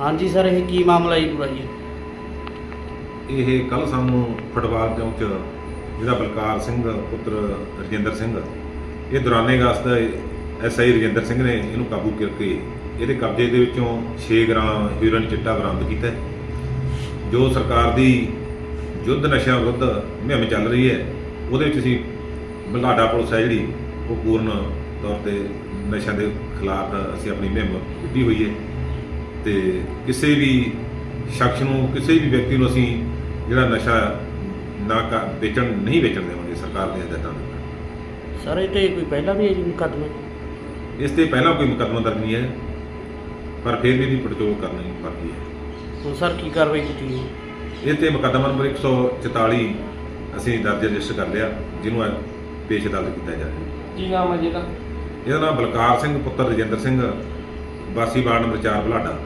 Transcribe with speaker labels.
Speaker 1: ਹਾਂਜੀ ਸਰ, ਇਹ ਕੀ ਮਾਮਲਾ ਜੀ ਪੂਰਾ
Speaker 2: ਇਹ ਕੱਲ ਸਾਨੂੰ ਫਟਵਾਲ ਚੌਂਕ 'ਚ ਜਿਹੜਾ ਬਲਕਾਰ ਸਿੰਘ, ਪੁੱਤਰ ਰਜਿੰਦਰ ਸਿੰਘ ਇਹ ਦੌਰਾਨੇ ਗਸਤ ਐਸਆਈ ਰਜਿੰਦਰ ਸਿੰਘ ਨੇ ਇਹਨੂੰ ਕਾਬੂ ਕਰਕੇ ਇਹਦੇ ਕਬਜ਼ੇ ਦੇ ਵਿੱਚੋਂ 6 ਗ੍ਰਾਮ ਹੀਰੋਇਨ ਚਿੱਟਾ ਬਰਾਮਦ ਕੀਤਾ ਜੋ ਸਰਕਾਰ ਦੀ ਯੁੱਧ ਨਸ਼ਿਆਂ ਵਿਰੁੱਧ ਮੁਹਿੰਮ ਚੱਲ ਰਹੀ ਹੈ, ਉਹਦੇ ਵਿੱਚ ਅਸੀਂ ਬਲਾਡਾ ਪੁਲਿਸ ਹੈ ਜਿਹੜੀ, ਉਹ ਪੂਰਨ ਤੌਰ ਤੇ ਨਸ਼ਿਆਂ ਦੇ ਖਿਲਾਫ ਅਸੀਂ ਆਪਣੀ ਮੁਹਿੰਮ ਕੀਤੀ ਹੋਈ ਹੈ ਤੇ ਕਿਸੇ ਵੀ ਸ਼ਖਸ ਨੂੰ, ਕਿਸੇ ਵੀ ਵਿਅਕਤੀ ਨੂੰ ਅਸੀਂ ਜਿਹੜਾ ਨਸ਼ਾ ਨਾ ਕਰ ਵੇਚਣ, ਨਹੀਂ ਵੇਚਣ ਦੇਵਾਂਗੇ ਸਰਕਾਰ ਦੇ ਹਦਾਇਤਾਂ ਦੇ ਨਾਲ।
Speaker 1: ਸਰ ਇਹ ਤੇ ਕੋਈ ਪਹਿਲਾਂ ਵੀ ਇਹ ਮੁਕੱਦਮਾ?
Speaker 2: ਇਸ ਤੇ ਪਹਿਲਾਂ ਕੋਈ ਮੁਕੱਦਮਾ ਦਰਜ ਨਹੀਂ ਹੈ ਪਰ ਫਿਰ ਵੀ ਇਹਦੀ ਪੜਚੋਲ ਕਰਨੀ ਪੜਦੀ ਹੈ।
Speaker 1: ਹੁਣ ਸਰ ਕੀ ਕਾਰਵਾਈ ਕੀਤੀ ਹੈ
Speaker 2: ਇਹ ਤੇ ਮੁਕੱਦਮਾ ਨੰਬਰ 144 ਅਸੀਂ ਦਰਜ ਰਜਿਸਟਰ ਕਰ ਲਿਆ ਜਿਹਨੂੰ ਅੱਜ ਪੇਸ਼ ਅਦਾਲਤ ਕੀਤਾ ਜਾ ਰਿਹਾ।
Speaker 3: ਕੀ ਨਾਮ ਹੈ ਜੀ ਇਹਦਾ?
Speaker 2: ਇਹਦਾ ਨਾਮ ਬਲਕਾਰ ਸਿੰਘ ਪੁੱਤਰ ਰਜਿੰਦਰ ਸਿੰਘ ਵਾਸੀ ਵਾਰਡ ਨੰਬਰ 4 ਬਲਾਡਾ।